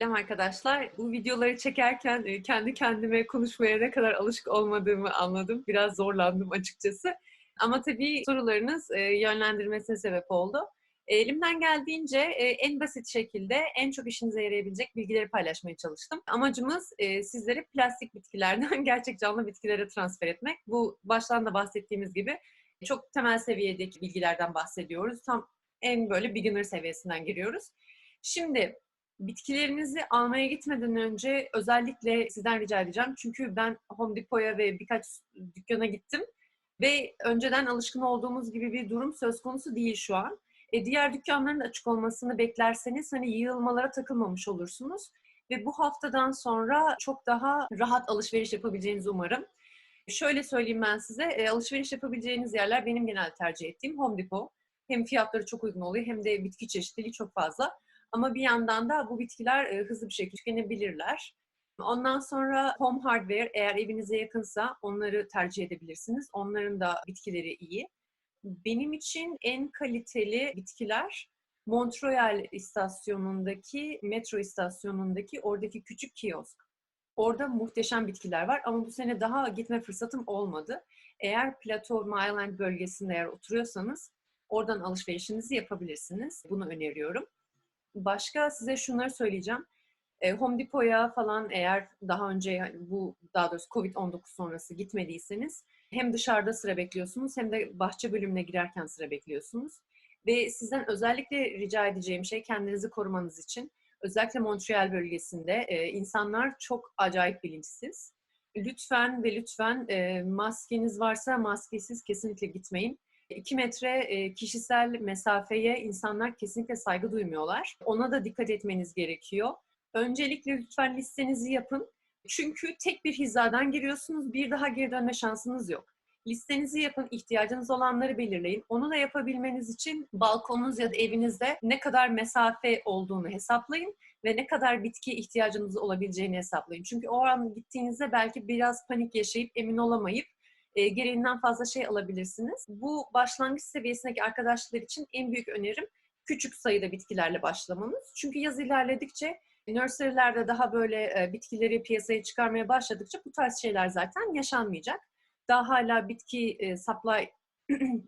Selam arkadaşlar. Bu videoları çekerken e, kendi kendime konuşmaya ne kadar alışık olmadığımı anladım. Biraz zorlandım açıkçası. Ama tabii sorularınız e, yönlendirmesine sebep oldu. E, elimden geldiğince en basit şekilde en çok işinize yarayabilecek bilgileri paylaşmaya çalıştım. Amacımız sizleri plastik bitkilerden gerçek canlı bitkilere transfer etmek. Bu baştan da bahsettiğimiz gibi çok temel seviyedeki bilgilerden bahsediyoruz. Tam en böyle beginner seviyesinden giriyoruz. Şimdi Bitkilerinizi almaya gitmeden önce özellikle sizden rica edeceğim. Çünkü ben Home Depot'a ve birkaç dükkana gittim. Ve önceden alışkın olduğumuz gibi bir durum söz konusu değil şu an. E, diğer dükkanların açık olmasını beklerseniz hani yığılmalara takılmamış olursunuz. Ve bu haftadan sonra çok daha rahat alışveriş yapabileceğinizi umarım. Şöyle söyleyeyim ben size, e, alışveriş yapabileceğiniz yerler benim genel tercih ettiğim Home Depot. Hem fiyatları çok uygun oluyor hem de bitki çeşitliliği çok fazla. Ama bir yandan da bu bitkiler hızlı bir şekilde tükenebilirler. Ondan sonra home hardware eğer evinize yakınsa onları tercih edebilirsiniz. Onların da bitkileri iyi. Benim için en kaliteli bitkiler Montreal istasyonundaki, metro istasyonundaki oradaki küçük kiosk. Orada muhteşem bitkiler var ama bu sene daha gitme fırsatım olmadı. Eğer Plateau Myland bölgesinde eğer oturuyorsanız oradan alışverişinizi yapabilirsiniz. Bunu öneriyorum. Başka size şunları söyleyeceğim. E, Home Depot'a falan eğer daha önce bu daha doğrusu Covid-19 sonrası gitmediyseniz hem dışarıda sıra bekliyorsunuz hem de bahçe bölümüne girerken sıra bekliyorsunuz. Ve sizden özellikle rica edeceğim şey kendinizi korumanız için özellikle Montreal bölgesinde e, insanlar çok acayip bilinçsiz. Lütfen ve lütfen e, maskeniz varsa maskesiz kesinlikle gitmeyin. 2 metre e, kişisel mesafeye insanlar kesinlikle saygı duymuyorlar. Ona da dikkat etmeniz gerekiyor. Öncelikle lütfen listenizi yapın. Çünkü tek bir hizadan giriyorsunuz, bir daha geri dönme şansınız yok. Listenizi yapın, ihtiyacınız olanları belirleyin. Onu da yapabilmeniz için balkonunuz ya da evinizde ne kadar mesafe olduğunu hesaplayın ve ne kadar bitki ihtiyacınız olabileceğini hesaplayın. Çünkü o an gittiğinizde belki biraz panik yaşayıp emin olamayıp e, gereğinden fazla şey alabilirsiniz. Bu başlangıç seviyesindeki arkadaşlar için en büyük önerim küçük sayıda bitkilerle başlamanız. Çünkü yaz ilerledikçe nursery'lerde daha böyle e, bitkileri piyasaya çıkarmaya başladıkça bu tarz şeyler zaten yaşanmayacak. Daha hala bitki e, supply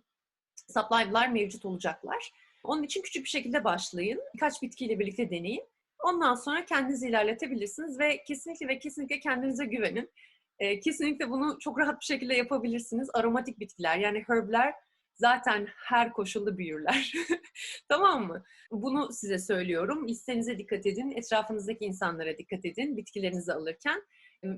supply'lar mevcut olacaklar. Onun için küçük bir şekilde başlayın. Birkaç bitkiyle birlikte deneyin. Ondan sonra kendinizi ilerletebilirsiniz ve kesinlikle ve kesinlikle kendinize güvenin. E, kesinlikle bunu çok rahat bir şekilde yapabilirsiniz. Aromatik bitkiler yani herbler zaten her koşulda büyürler. tamam mı? Bunu size söylüyorum. Listenize dikkat edin. Etrafınızdaki insanlara dikkat edin. Bitkilerinizi alırken.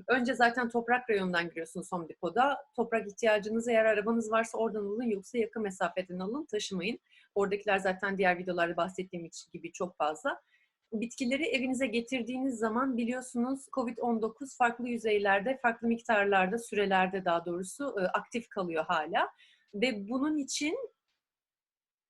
Önce zaten toprak rayonundan giriyorsunuz Home Depot'da. Toprak ihtiyacınız eğer arabanız varsa oradan alın yoksa yakın mesafeden alın taşımayın. Oradakiler zaten diğer videolarda bahsettiğim gibi çok fazla bitkileri evinize getirdiğiniz zaman biliyorsunuz COVID-19 farklı yüzeylerde, farklı miktarlarda, sürelerde daha doğrusu e, aktif kalıyor hala. Ve bunun için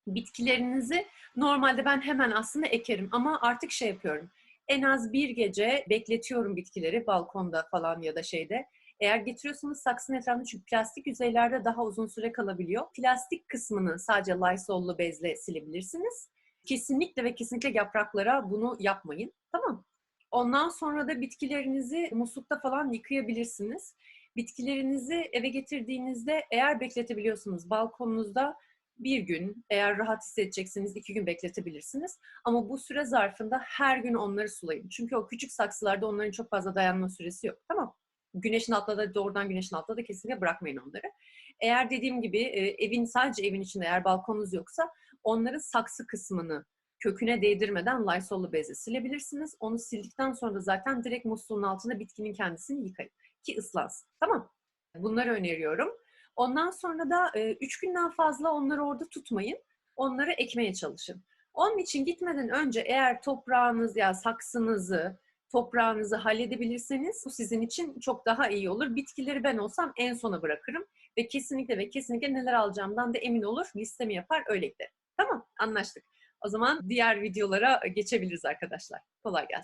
bitkilerinizi normalde ben hemen aslında ekerim ama artık şey yapıyorum. En az bir gece bekletiyorum bitkileri balkonda falan ya da şeyde. Eğer getiriyorsanız saksının etrafında çünkü plastik yüzeylerde daha uzun süre kalabiliyor. Plastik kısmını sadece Lysol'lu bezle silebilirsiniz. Kesinlikle ve kesinlikle yapraklara bunu yapmayın. Tamam Ondan sonra da bitkilerinizi muslukta falan yıkayabilirsiniz. Bitkilerinizi eve getirdiğinizde eğer bekletebiliyorsunuz balkonunuzda bir gün eğer rahat hissedecekseniz iki gün bekletebilirsiniz. Ama bu süre zarfında her gün onları sulayın. Çünkü o küçük saksılarda onların çok fazla dayanma süresi yok. Tamam Güneşin altında da doğrudan güneşin altında da kesinlikle bırakmayın onları. Eğer dediğim gibi e, evin sadece evin içinde eğer balkonunuz yoksa onların saksı kısmını köküne değdirmeden Lysol'lu bezle silebilirsiniz. Onu sildikten sonra da zaten direkt musluğun altında bitkinin kendisini yıkayın ki ıslansın. Tamam. Bunları öneriyorum. Ondan sonra da 3 e, günden fazla onları orada tutmayın. Onları ekmeye çalışın. Onun için gitmeden önce eğer toprağınız ya saksınızı, toprağınızı halledebilirseniz bu sizin için çok daha iyi olur. Bitkileri ben olsam en sona bırakırım ve kesinlikle ve kesinlikle neler alacağımdan da emin olur. Listemi yapar öyle giderim. Tamam anlaştık. O zaman diğer videolara geçebiliriz arkadaşlar. Kolay gelsin.